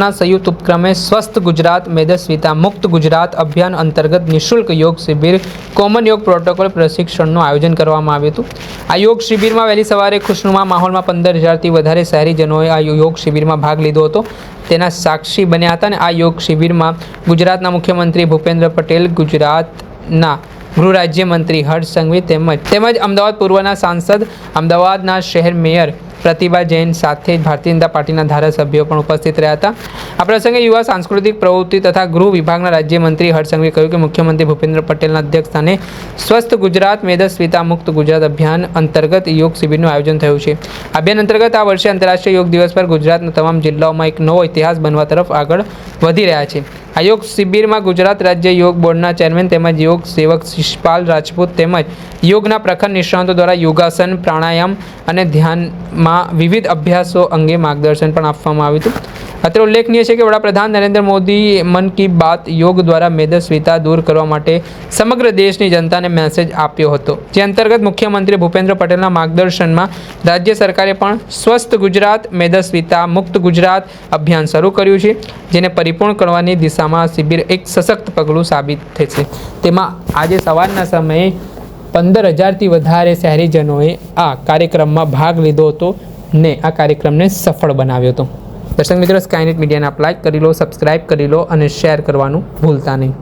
ના સંયુક્ત ઉપક્રમે સ્વસ્થ ગુજરાત, મેદસ્વીતા મુક્ત ગુજરાત અભિયાન અંતર્ગત નિઃશુલ્ક યોગ શિબિર, કોમન યોગ પ્રોટોકોલ પ્રશિક્ષણનું આયોજન કરવામાં આવ્યું હતું. આ યોગ શિબિરમાં વહેલી સવારે ખુશનુમા માહોલમાં પંદર હજારથી વધારે શહેરીજનોએ આ યોગ શિબિરમાં ભાગ લીધો હતો. તેના સાક્ષી બન્યા હતા અને આ યોગ શિબિરમાં ગુજરાતના મુખ્યમંત્રી ભૂપેન્દ્ર પટેલ, ગુજરાતના ગૃહ રાજ્યમંત્રી હર્ષ સંઘવી તેમજ તેમજ અમદાવાદ પૂર્વના સાંસદ, અમદાવાદના શહેર મેયર પ્રતિભા જૈન સાથે ભારતીય જનતા પાર્ટીના ધારાસભ્યો પણ ઉપસ્થિત રહ્યા હતા. આ પ્રસંગે યુવા સાંસ્કૃતિક પ્રવૃત્તિ તથા ગૃહ વિભાગના રાજ્યમંત્રી હર્ષ સંઘવીએ કહ્યું કે મુખ્યમંત્રી ભૂપેન્દ્ર પટેલના અધ્યક્ષસ્થાને સ્વસ્થ ગુજરાત મેદસ્વીતા મુક્ત ગુજરાત અભિયાન અંતર્ગત યોગ શિબિરનું આયોજન થયું છે. અભિયાન અંતર્ગત આ વર્ષે આંતરરાષ્ટ્રીય યોગ દિવસ પર ગુજરાતના તમામ જિલ્લાઓમાં એક નવો ઇતિહાસ બનવા તરફ આગળ વધી રહ્યા છે. આ યોગ શિબિરમાં ગુજરાત રાજ્ય યોગ બોર્ડના ચેરમેન તેમજ યોગ સેવક શિષપાલ રાજપૂત તેમજ યોગના પ્રખર નિષ્ણાતો દ્વારા યોગાસન, પ્રાણાયામ અને ધ્યાનમાં વિવિધ અભ્યાસો અંગે માર્ગદર્શન પણ આપવામાં આવ્યું હતું. અત્રે ઉલ્લેખનીય છે કે વડાપ્રધાન નરેન્દ્ર મોદી મન કી બાત યોગ દ્વારા મેદસ્વીતા દૂર કરવા માટે સમગ્ર દેશની જનતાને મેસેજ આપ્યો હતો. જે અંતર્ગત મુખ્યમંત્રી ભૂપેન્દ્ર પટેલના માર્ગદર્શનમાં રાજ્ય સરકારે પણ સ્વસ્થ ગુજરાત, મેદસ્વીતા મુક્ત ગુજરાત અભિયાન શરૂ કર્યું છે, જેને પરિપૂર્ણ કરવાની દિશામાં શિબિર એક સશક્ત પગલું સાબિત થશે. તેમાં આજે સવારના સમયે પંદર હજારથી વધારે શહેરીજનોએ આ કાર્યક્રમમાં ભાગ લીધો હતો ને આ કાર્યક્રમને સફળ બનાવ્યો હતો. દર્શક મિત્રો સ્કાયનેટ મીડિયાને આપ લાઇક કરી લો સબસ્ક્રાઇબ કરી લો અને શેર કરવાનું ભૂલતા નહીં.